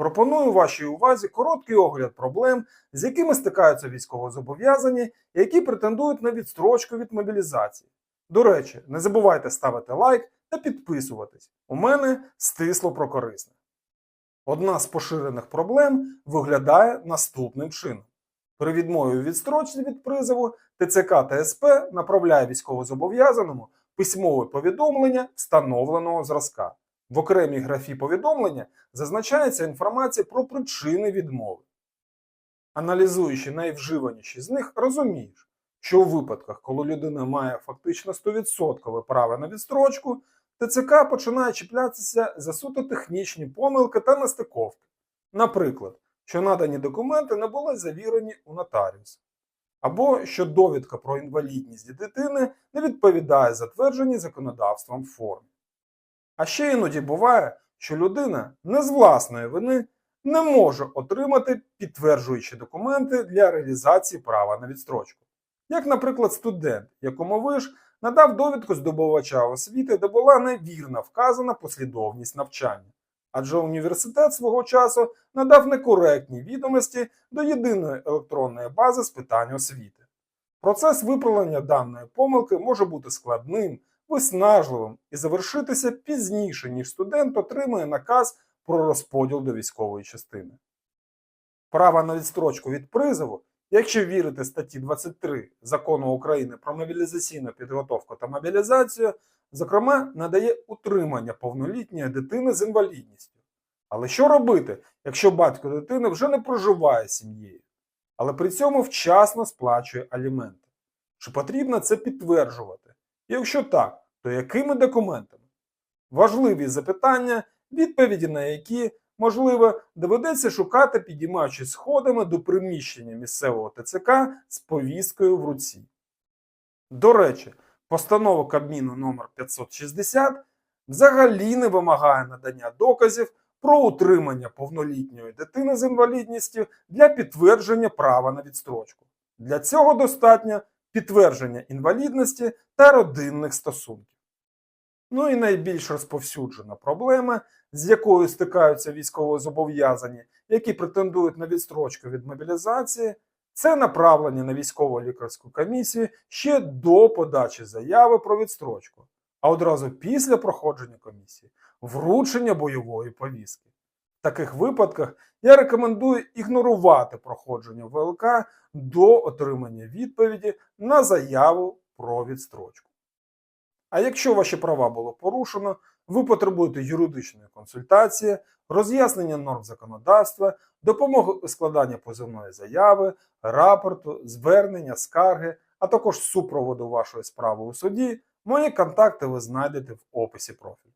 Пропоную вашій увазі короткий огляд проблем, з якими стикаються військовозобов'язані, які претендують на відстрочку від мобілізації. До речі, не забувайте ставити лайк та підписуватись. У мене стисло про корисне. Одна з поширених проблем виглядає наступним чином. При відмові відстрочці від призову ТЦК та СП направляє військовозобов'язаному письмове повідомлення встановленого зразка. В окремій графі повідомлення зазначається інформація про причини відмови. Аналізуючи найвживаніші з них, розумієш, що у випадках, коли людина має фактично 100% право на відстрочку, ТЦК починає чіплятися за суто технічні помилки та нестиковки. Наприклад, що надані документи не були завірені у нотаріуса, або що довідка про інвалідність дитини не відповідає затвердженій законодавством формі. А ще іноді буває, що людина не з власної вини не може отримати підтверджуючі документи для реалізації права на відстрочку. Як, наприклад, студент, якому виш надав довідку здобувача освіти, де була невірно вказана послідовність навчання, адже університет свого часу надав некоректні відомості до єдиної електронної бази з питань освіти. Процес виправлення даної помилки може бути складним, виснажливим і завершитися пізніше, ніж студент отримує наказ про розподіл до військової частини. Право на відстрочку від призову, якщо вірити статті 23 Закону України про мобілізаційну підготовку та мобілізацію, зокрема, надає утримання повнолітньої дитини з інвалідністю. Але що робити, якщо батько дитини вже не проживає сім'єю, але при цьому вчасно сплачує аліменти? Чи потрібно це підтверджувати? І якщо так, то якими документами? Важливі запитання, відповіді на які, можливо, доведеться шукати, підіймаючись сходами до приміщення місцевого ТЦК з повісткою в руці. До речі, постанова Кабміну номер 560 взагалі не вимагає надання доказів про утримання повнолітньої дитини з інвалідністю для підтвердження права на відстрочку. Для цього достатньо підтвердження інвалідності та родинних стосунків. Ну і найбільш розповсюджена проблема, з якою стикаються військовозобов'язані, які претендують на відстрочку від мобілізації, це направлення на військово лікарську комісію ще до подачі заяви про відстрочку, а одразу після проходження комісії вручення бойової повістки. Таких випадках я рекомендую ігнорувати проходження ВЛК до отримання відповіді на заяву про відстрочку. А якщо ваші права було порушено, ви потребуєте юридичної консультації, роз'яснення норм законодавства, допомоги у складанні позовної заяви, рапорту, звернення, скарги, а також супроводу вашої справи у суді, мої контакти ви знайдете в описі профілю.